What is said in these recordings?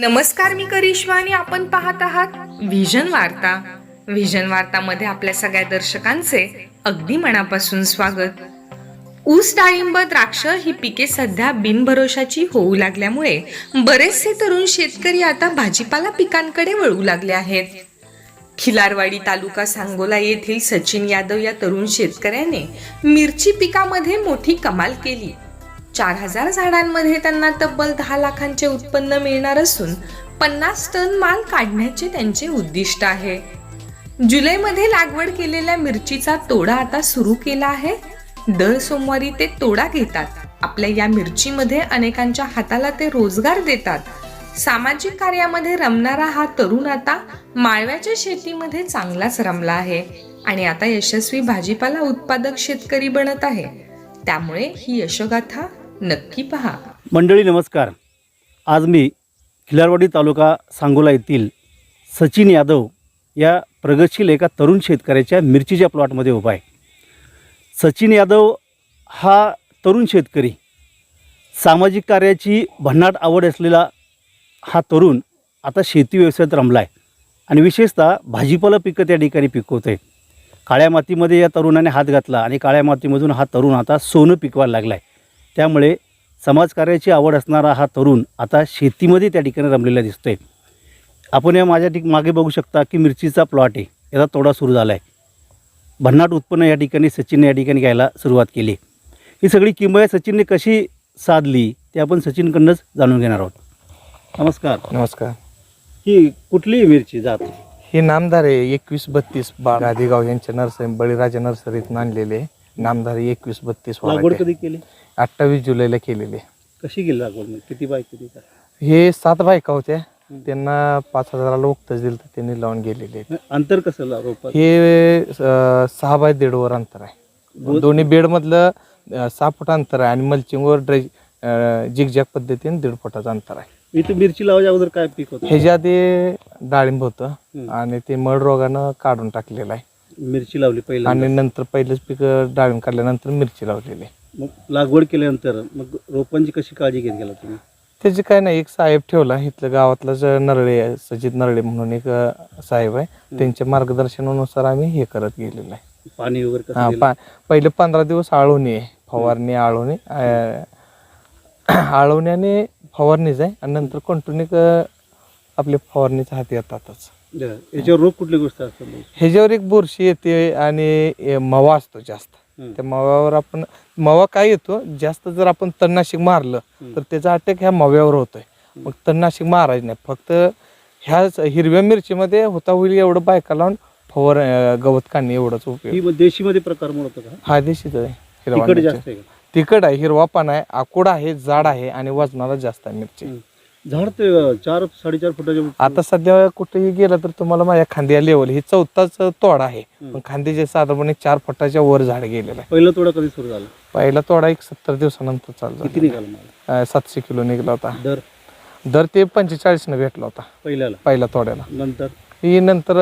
नमस्कार मी करिश्मा आणि आपण पाहत आहात व्हिजन वार्ता. व्हिजन वार्तामध्ये आपल्या सगळ्या दर्शकांचे अगदी मनापासून स्वागत. ऊस डाळिंब द्राक्ष ही पिके सध्या बिनभरोशाची होऊ लागल्यामुळे बरेचसे तरुण शेतकरी आता भाजीपाला पिकांकडे वळू लागले आहेत. खिलारवाडी तालुका सांगोला येथील सचिन यादव या तरुण शेतकऱ्याने मिरची पिकामध्ये मोठी कमाल केली. चार हजार झाडांमध्ये त्यांना तब्बल दहा लाखांचे उत्पन्न मिळणार असून पन्नास टन माल काढण्याचे त्यांचे उद्दिष्ट आहे. जुलैमध्ये लागवड केलेल्या मिरचीचा तोडा आता सुरू केला आहे. दर सोमवारी ते तोडा घेतात. आपल्या या मिरचीमध्ये अनेकांच्या हाताला ते रोजगार देतात. सामाजिक कार्यामध्ये रमणारा हा तरुण आता माळव्याच्या शेतीमध्ये चांगलाच रमला आहे आणि आता यशस्वी भाजीपाला उत्पादक शेतकरी बनत आहे. त्यामुळे ही यशोगाथा नक्की पहा. मंडळी नमस्कार. आज मी खिलारवाडी तालुका सांगोला येथील सचिन यादव या प्रगतशील एका तरुण शेतकऱ्याच्या मिरचीच्या प्लॉटमध्ये उभा आहे. सचिन यादव हा तरुण शेतकरी. सामाजिक कार्याची भन्नाट आवड असलेला हा तरुण आता शेती व्यवसायात रमला आहे आणि विशेषतः भाजीपाला पिकं त्या ठिकाणी पिकवत आहे काळ्या मातीमध्ये या तरुणाने हात घातला आणि काळ्या मातीमधून हा तरुण आता सोनं पिकवायला लागला आहे त्यामुळे समाजकार्याची आवड असणारा हा तरुण आता शेतीमध्ये त्या ठिकाणी रमलेला दिसतोय. आपण या माझ्या ठिक मागे बघू शकता की मिरचीचा प्लॉट आहे. याचा तोडा सुरू झाला आहे भन्नाट उत्पन्न या ठिकाणी सचिनने या ठिकाणी घ्यायला सुरुवात केली. ही सगळी किमया सचिनने कशी साधली ते आपण सचिनकडनंच जाणून घेणार आहोत. नमस्कार. नमस्कार. ही कुठली मिरची जात? हे नामदार आहे एकवीस बत्तीस बा गादीगाव यांच्या नर्सरी बळीराजा नर्सरीतून आणलेले नामदार एकवीस बत्तीस लागवड कधी केली? अठ्ठावीस जुलैला केलेले कशी केली लागवड किती बाय किती काय? हे सात बायका होत्या त्यांना पाच हजाराला उक्तच दिलं तर त्यांनी लावून गेलेले आहेत. अंतर कसं ला- रोपात हे अं, सहा बाय दीड वर अंतर आहे. दोन्ही बेड मधलं अं, सहा फूट अंतर आहे आणि मल्चिंगवर ड्रेज जिगजॅग पद्धतीने दीड फुटाचं अंतर आहे. इथे मिरची लावायच्या अगोदर काय पीक होतं? ह्याच्या आधी डाळिंब होतं. आणि ते मळ रोगानं काढून टाकलेलं आहे. मिरची लावली पहिला आणि नंतर पहिलंच पीक डाळिंब काढल्यानंतर मिरची लावलेली मग लागवड केल्यानंतर मग रोपांची कशी काळजी घेत गेला तुम्ही त्याची काय नाही एक साहेब ठेवला इथलं गावातलाच नरळे आहे, सजित नरळे म्हणून एक अं, साहेब आहे त्यांच्या मार्गदर्शनानुसार आम्ही हे करत गेलेलो आहे पाणी वगैरे कसं हा, दिलं? पा पहिले पंधरा दिवस आळवणी आहे फवारणी आळवणी अं, आळवणी आणि फवारणीच आहे आणि नंतर कंटिन्यू आपले फवारणीच्या हाती येतातच बरं. याच्यावर रोग कुठली गोष्ट असतात मग? ह्याच्यावर एक बुरशी येते आणि मवा असतो जास्त. त्या मव्यावर आपण मवा काय येतो? जास्त जर आपण तणनाशक मारलं. तर त्याचा अटॅक ह्या मव्यावर होतोय. मग तणनाशक मारायचं नाही. फक्त ह्या हिरव्या मिरचीमध्ये होता होईल एवढं बायका लावून फवार गवत काढणे एवढंच उपयोग. ही देशीमध्ये प्रकार म्हणतो का? हा देशीच आहे. हिरवा तिखट. जास्त आहे हिरवा पान आहे आकुड आहे जाड आहे आणि वजनाला जास्त आहे मिरची. झाड ते चार साडेचार फुटाच्या आता सध्या कुठेही गेलं तर तुम्हाला माझ्या खांद्या लेवल ही चौथाच तोडा आहे. पण खांद्याचे साधारणपणे चार फुटाच्या वर झाड गेलेलं आहे. पहिला तोडा कधी सुरू झाला? पहिला तोडा एक सत्तर दिवसानंतर चालू किती. निघाला मला? सातशे किलो निघला होता. दर? दर ते पंचेचाळीस न भेटला होता. पहिल्याला? पहिला तोड्याला. नंतर? ही नंतर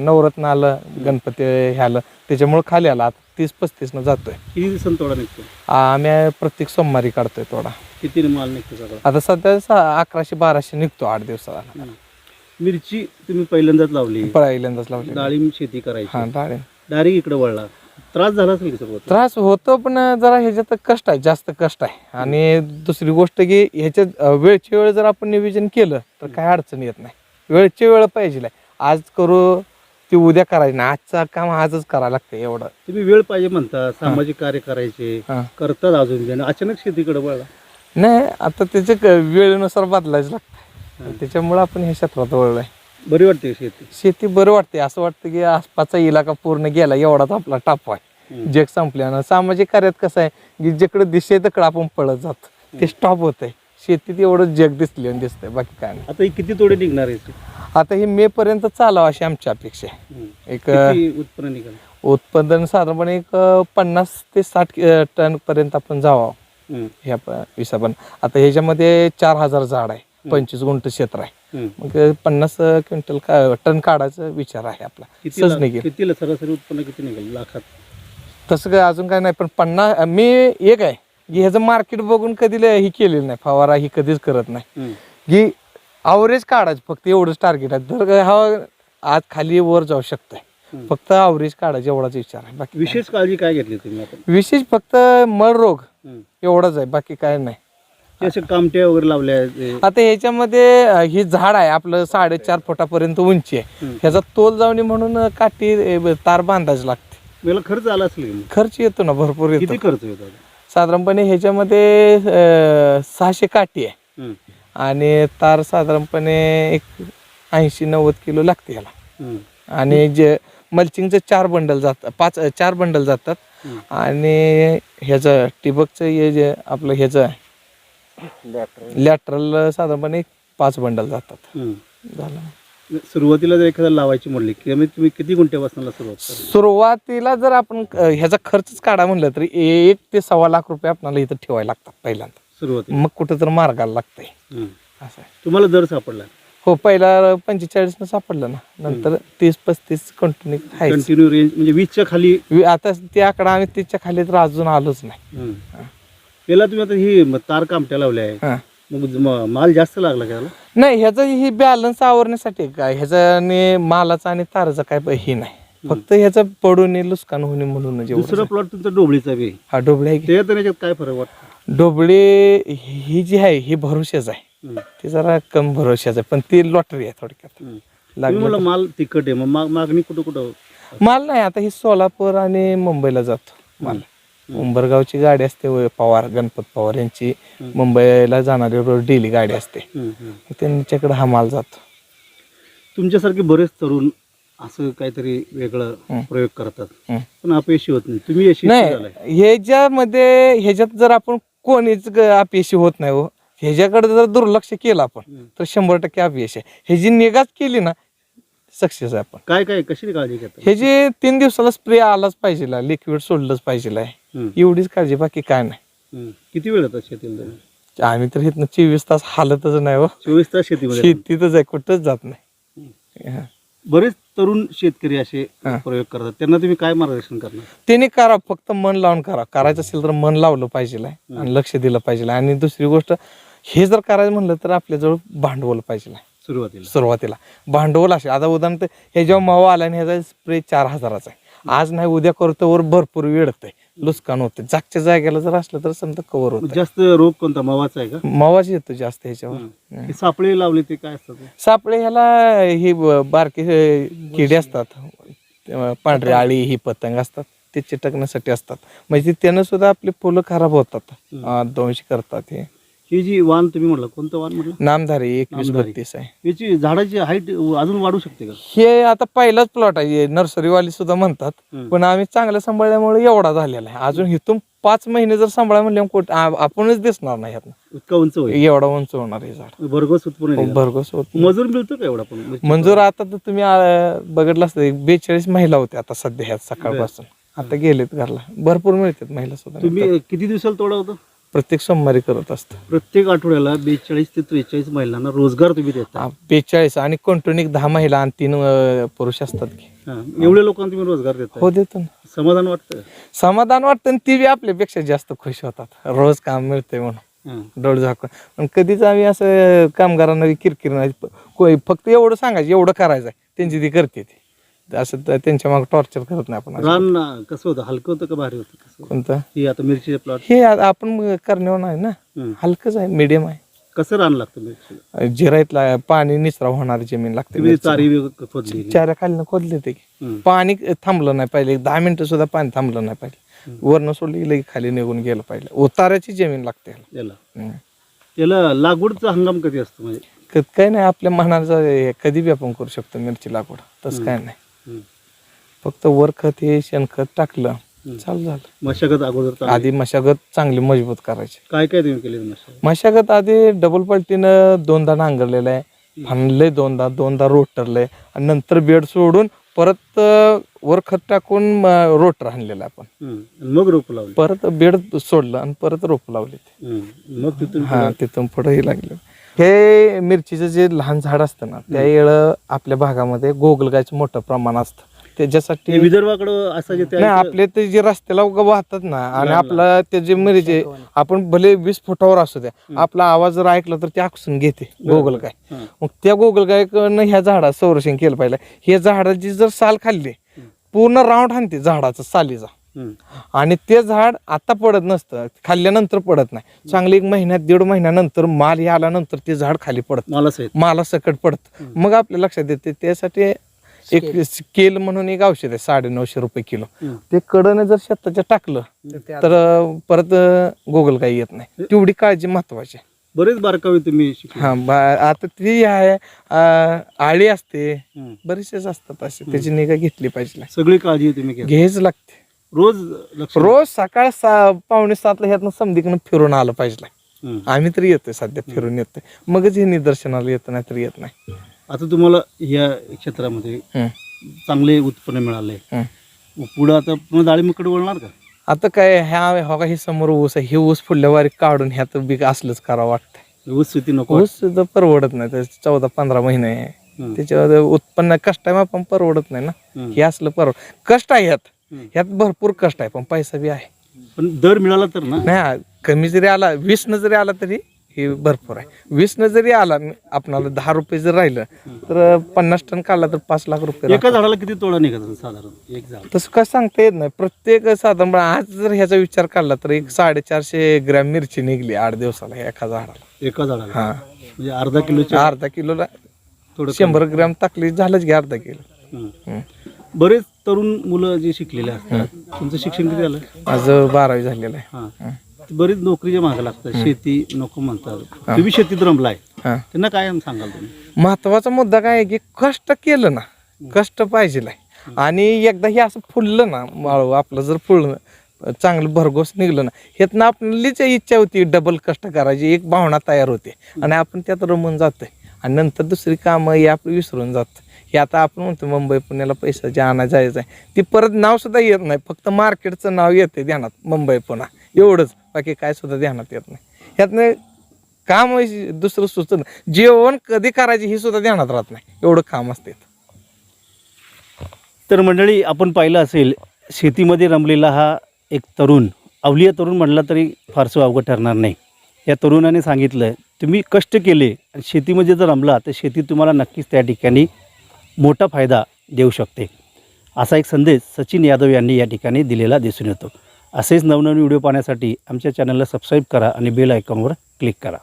नवरत्न आलं गणपती हे आलं त्याच्यामुळे खाली आला. आता तीस पस्तीस न जातोय. किती दिवसांनी तोडा निघतो आम्ही प्रत्येक सोमवारी काढतोय तोडा. किती माल निघतो सगळा. आता सध्या अकराशे बाराशे निघतो आठ दिवसाला. मिरची तुम्ही पहिल्यांदाच लावली. पहिल्यांदाच लावले. डाळिंब शेती हा करायची डायरेक्ट इकडे वळला. त्रास झाला असेल की त्रास होतो पण जरा ह्याच्यात कष्ट आहे जास्त कष्ट आहे. आणि दुसरी गोष्ट की ह्याच्यात अं, वेळची वेळ जर आपण नियोजन केलं तर काही अडचण येत नाही. वेळची वेळ पाहिजे आज करू ती उद्या करायची नाही. आजचं काम आजच करायला लागतं एवढं. तुम्ही वेळ पाहिजे म्हणता सामाजिक कार्य करायचे हा. करतात अजून बी आणि अचानक शेतीकडे वळला. नाही आता त्याचे क- वेळेनुसार बदलायचं लागतं. त्याच्यामुळे आपण हे क्षेत्रात वळलोय. बरी वाटते शेती? शेती बरं वाटते. असं वाटतं की आसपासचा इलाका पूर्ण गेला एवढाच आपला टाप आहे. हम्म. जग संपल्यानं सामाजिक कार्यात कसं आहे की जिकडे दिसे तिकडं आपण पळत जातो. ते स्टॉप होत आहे शेतीत एवढं जग दिसले दिसतंय बाकी काय नाही. आता ही किती तोडे निघणार आहे आता हे मे पर्यंत चालावं अशी आमची अपेक्षा आहे. हम्म. एक किती उत्पन्न निघाल? उत्पादन साधारणपणे एक अं, पन्नास ते साठ अं, टन पर्यंत आपण जावं. ह्या प- विसापण आता ह्याच्यामध्ये चार हजार झाड आहे. पंचवीस गुंठ क्षेत्र आहे. हम्म. मग पन्नास क्विंटल का टन काढायचा विचार आहे आपला. किती सहज ला- निघेल कितीला सरासरी उत्पन्न किती निघेल? लाखात? तसं काय अजून काय नाही पण पन्नास मी एक आहे. की ह्याचं मार्केट बघून कधी ल- ही केलेलं नाही. फवारा ही कधीच करत नाही. हम्म. की अवरेज काढायचं फक्त एवढंच टार्गेट आहे. तर काय हा आज खाली वर जाऊ शकतंय. हम्म. फक्त अवरेज काढायचं एवढाच विचार आहे. बाकी काय विशेष काळजी काय घेतली तुम्ही नाही. विशेष फक्त मळ रोग. एवढाच आहे बाकी काय नाही कामट्या वगैरे लावल्या आहेत, आता ह्याच्यामध्ये अं, ही झाड आहे आपलं साडेचार फुटापर्यंत उंची आहे हम्म. ह्याचा तोल जावणी म्हणून काठी अं, तार बांधायची लागते खर्च आला असेल की? खर्च येतो ना भरपूर येतो किती खर्च येतो? साधारणपणे ह्याच्यामध्ये अं, सहाशे काठी आहे हम्म. आणि तार साधारणपणे एक ऐंशी नव्वद किलो लागते याला हम्म. आणि जे मल्चिंगचं चार बंडल जातात पाच चार बंडल जातात. आणि ह्याचं टिबकचं हे जे आपलं ह्याचं लॅटरल साधारणपणे पाच बंडल जातात. झालं. सुरुवातीला जर एखादा लावायची म्हणली की कमीत तुम्ही किती गुंठ्यापासून सुरुवात सुरुवातीला जर आपण ह्याचा खर्चच काढा म्हणलं तरी एक ते सव्वा लाख रुपये आपल्याला इथं ठेवायला लागतात पहिल्यांदा. सुरुवातीला. मग कुठं तर मार्गाला लागतंय. असं तुम्हाला दर सापडला. हो पहिला पंचेचाळीस न सापडलं ना. नंतर तीस पस्तीस कंटिन्यू आहे कंटिन्यू रेंज म्हणजे वीसच्या खाली आता ते आकडा आम्ही त्याच्याखाली तर अजून आलोच नाही. हम्म. याला तुम्ही आता ही म- तार कामट्या लावल्या आहे हा. मग ज- म- माल जास्त लागला का नाही ह्याचं ही बॅलन्स आवरण्यासाठी काय ह्याचा मालाचा आणि ताराचा काय प- हे नाही. फक्त ह्याचं पडून नुकसान होणे म्हणून दुसरा प्लॉट तुमचा डोबळीचा बी. आहे. हा डोबळे आहे की? त्याच्यात आणि याच्यात काय फरक वाटतो? डोबळे ही जी आहे ही भरोशाच आहे. ती जरा कम भरोशाच आहे. पण ती लॉटरी आहे थोडक्यात. तुम्ही लागलं म्हणलं माल तिखट आहे. मग मागणी कुठं कुठं? माल नाही आता ही सोलापूर आणि मुंबईला जातो माल. उंबरगावची गाडी असते पवार गणपत पवार यांची. मुंबईला जाणारी रोज डेली गाडी असते. हम्म, हम्म. त्यांच्याकडे हा माल जातो. तुमच्यासारखे बरेच तरुण असं काहीतरी वेगळं प्रयोग करतात. हम्म. पण अपयशी होत नाही. तुम्ही यशस्वी झालाय? नाही ह्याच्यामध्ये ह्याच्यात जर आपण कोणीच ग- अपयशी होत नाही हो ह्याच्याकडे जर दुर्लक्ष केलं आपण. तर शंभर टक्के अपयश आहे. ह्याची निगाच केली ना सक्सेस आहे आपण. काय काय कशी काळजी घेतात ह्याची तीन दिवसाला स्प्रे आलाच पाहिजे लिक्विड सोडलंच पाहिजे एवढीच काळजी बाकी काय नाही. किती वेळ येतात शेतीला? आम्ही तर इथनं चोवीस तास हालतच नाही हो. चोवीस तास शेतीमध्ये? शेतीतच आहे कुठंच जात नाही. हा. बरेच तरुण शेतकरी असे हा. प्रयोग करतात. त्यांना तुम्ही काय मार्गदर्शन करणार? त्याने करा फक्त मन लावून करा. करायचं असेल तर मन लावलं पाहिजे आणि लक्ष दिलं पाहिजे आणि दुसरी गोष्ट हे जर करायचं म्हणलं तर आपल्याजवळ भांडवल पाहिजे सुरुवातीला. सुरुवातीला. भांडवल असे आता उदाहरण हे जेव्हा मावा आला आणि ह्याचा स्प्रे चार हजाराचा आहे. आज नाही उद्या करतो वर भरपूर वेळतंय नुकसान होते जागच्या जागेला जर असलं तर समजा कव्हर होत जास्त रोग कोणता? मावाचा आहे का? मावाच येतो जास्त ह्याच्यावर. सापळे लावले ते काय असतात सापळे ह्याला ही बारके किडे असतात. पांढरी आळी ही पतंग असतात. ते चिटकण्यासाठी असतात. म्हणजे त्यानं सुद्धा आपले फुलं खराब होतात. दंश करतात हे. ही जी वाण तुम्ही म्हटलं कोणतं वाण म्हटलं? नामधारी एकवीस नामधारी. बत्तीस आहे. याची झाडाची हाईट अजून वाढू शकते का? हे आता पहिलाच प्लॉट आहे. नर्सरीवाली सुद्धा म्हणतात. हम्म. पण आम्ही चांगलं सांभाळल्यामुळे एवढा झालेला आहे. अजून इथून पाच महिने जर सांभाळा म्हणले कुठं? आ- आपणच दिसणार नाही ह्यातनं. इतका उंच होईल. एवढा उंच होणार हे झाड. भरघोस उत्पन्न. भरघोस होत मजूर मिळतो का एवढा पण? म्हणजे मंजूर आता तर तुम्ही आ, बघितलं असतं बेचाळीस महिला होत्या आता सध्या ह्या सकाळपासून. आता गेलेत घरला. भरपूर मिळतात महिला सुद्धा. तुम्ही किती दिवसाला तोडा होता? प्रत्येक सोमवारी करत असतं प्रत्येक आठवड्याला बेचाळीस ते त्रेचाळीस महिलांना रोजगार तुम्ही देता. बेचाळीस आणि कंटिन्यू दहा महिला आणि तीन अ, पुरुष असतात की. हा. एवढ्या लोकांना तुम्ही रोजगार देता हो देतो ना. समाधान वाटतं? समाधान वाटतं आणि ती बी आपल्यापेक्षा जास्त खुश होतात. रोज काम मिळतंय म्हणून. हा. डोळ झाकून. पण कधीच आम्ही असं कामगारांना किरकिर नाही प- फक्त एवढं सांगायचं एवढं करायचं आहे त्यांची ती करते ती. असं त- त्यांच्या मागे टॉर्चर करत नाही आपण. रान कसं होतं? हलकं होतं का भारी होतं कसं कोणतं? ही आता मिरचीचे प्लॉट हे आ- आपण करण्यावर नाही ना. हलकंच आहे मीडियम आहे. कसं रान लागतं मिरचीला? जिरायतला पाणी निचरा होणारी जमीन लागते तुम्ही चारी वेग खोदली. चाऱ्या खाली खोदले ते. हम्म. पाणी थांबलं नाही पाहिजे एक दहा मिनिटं सुद्धा पाणी थांबलं नाही पाहिजे वरनं सोडलं की लगेच खाली निघून गेलं पाहिजे उताराची जमीन लागते ह्याला. याला. हम्म. त्याला लागवडचा हंगाम कधी असतो म्हणजे? क- काही नाही आपल्या मनाचं हे कधी बी आपण करू शकतो मिरची लागवड. तसं काय नाही. फक्त वर खत हे शेणखत टाकलं चालू झालं. मशागत अगोदर. आधी मशागत चांगली मजबूत करायची. काय काय तुम्ही केले मशागत? मशागत आधी डबल पलटीनं दोनदा नांगरलेलं आहे. फानलंय दोनदा दोनदा रोटरलंय. आणि नंतर बेड सोडून परत अं, वर खत टाकून रोटर आणलेलं आपण. हम्म. आणि मग रोप लावले. परत बेड सोडलं आणि परत रोप लावले. ते हम्म. मग तिथून हा तिथून पुढे हे लागलं. हे मिरचीचं जे लहान झाड असतं ना त्या वेळ आपल्या भागामध्ये गोगलगायचं मोठं प्रमाण असतं. त्याच्यासाठी विदर्भाकडं असं जे ते नाही आपले ते जे रस्त्याला उगा वाहतात ना आणि आपला ते जे म्हणजे आपण भले वीस फुटावर असू द्या आपला आवाज जर ऐकला तर ते आकसून घेते गोगल काय. मग त्या गोगल गायकडनं ह्या झाडा संरक्षण केलं पाहिजे हे झाडाची जर साल खाल्ली पूर्ण राऊंड हाणते झाडाचा सालीचा. हं. आणि ते झाड आता पडत नसतं खाल्ल्यानंतर पडत नाही. चांगली एक महिन्यात दीड महिन्यानंतर माल हे आल्यानंतर ते झाड खाली पडत. मला सहित माला सकट पडत मग आपल्या लक्षात येते त्यासाठी एक स्केल म्हणून एक औषध आहे साडे नऊशे रुपये किलो. ते कडनं जर शेताच्या टाकलं तर परत गोगल काही येत नाही. तेवढी काळजी महत्वाची आहे. बरेच बारकावे तुम्ही हा आता ती आहे आळी असते. बरेचसेच असतात असे त्याची निगा घेतली पाहिजे. सगळी काळजी तुम्ही घ्या. घ्यायच लागते. रोज रोज सकाळ सा पावणे सातला ह्यातनं समधीकडनं फिरून आलं पाहिजे. आम्ही तरी येतोय सध्या फिरून येतोय. मगच हे निदर्शनाला येतं नाही तर येत नाही. आता तुम्हाला या क्षेत्रामध्ये हं, चांगले उत्पन्न मिळाले. हं. मग पुढं आता पुन्हा डाळिंबकडे वळणार का? आता काय ह्या हो का हे समोर ऊस आहे. हे ऊस पुढल्या वारी काढून ह्यात बी असलंच करावं वाटतंय. व्यवस्थित स्थिती नको ऊस सुद्धा परवडत नाही. त्याचे चौदा पंधरा महिने आहे. हं. त्याच्यावर उत्पन्न कष्ट आहे पण परवडत नाही ना. हं. हे असलं परवड कष्ट आहे ह्यात. हं. ह्यात भरपूर कष्ट आहे पण पैसा बी आहे. पण दर मिळाला तर ना? नाही कमी जरी आला वीस न जरी आला तरी हे भरपूर आहे. वीस न जरी आला आपणाला दहा रुपये जर राहिलं तर पन्नास टन काढला तर पाच लाख रुपये एका झाडाला किती तोडा निघत साधारण? एक झाड. तसं काय सांगता येत नाही. प्रत्येक साधारण आज जर ह्याचा विचार काढला तर एक साडेचारशे ग्रॅम मिरची निघली आठ दिवसाला एका झाडाला. एका झाडाला? हा. म्हणजे अर्धा किलोच्या अर्धा किलोला थोडं शंभर ग्रॅम टाकली झालंच घ्या अर्धा किलो. बरेच तरुण मुलं जे शिकलेले असतात तुमचं शिक्षण किती झालं? माझं बारावी झालेलं आहे. बरीच नोकरीच्या मागे लागतात. शेती नको म्हणतात. तुम्ही शेतीत रमलाय. हा. त्यांना काय सांगाल तुम्ही? महत्त्वाचा मुद्दा काय आहे की कष्ट केलं ना कष्ट पाहिजे आणि एकदा हे असं फुललं ना माळव आपलं जर फुललं चांगलं भरघोस निघलं ना ह्यातनं आपलीच इच्छा होती डबल कष्ट करायची एक भावना तयार होते. आणि आपण त्यात रमून जातोय. आणि नंतर दुसरी कामं हे आपलं विसरून जात हे आता आपण म्हणतो मुंबई पुण्याला पैसा जे आणा जायचं आहे. ती परत नाव सुद्धा येत नाही. फक्त मार्केटचं नाव येते ध्यानात मुंबई पुणा. एवढंच. बाकी काय सुद्धा ध्यानात येत नाही. ह्यातनं काम दुसरं सुचत नाही. जेवण कधी करायचे हे सुद्धा ध्यानात राहत नाही. एवढं काम असते तर मंडळी आपण पाहिलं असेल शेतीमध्ये रमलेला हा एक तरुण अवलिया तरुण म्हटला तरी फारसं अवघड ठरणार नाही. या तरुणाने सांगितलं तुम्ही कष्ट केले आणि शेतीमध्ये जर रमला तर शेती तुम्हाला नक्कीच त्या ठिकाणी मोठा फायदा देऊ शकते. असा एक संदेश सचिन यादव यांनी या ठिकाणी दिलेला दिसून येतो. असेच नवनवीन व्हिडिओ पाहण्यासाठी आमच्या चॅनलला सबस्क्राईब करा आणि बेल आयकॉनवर क्लिक करा.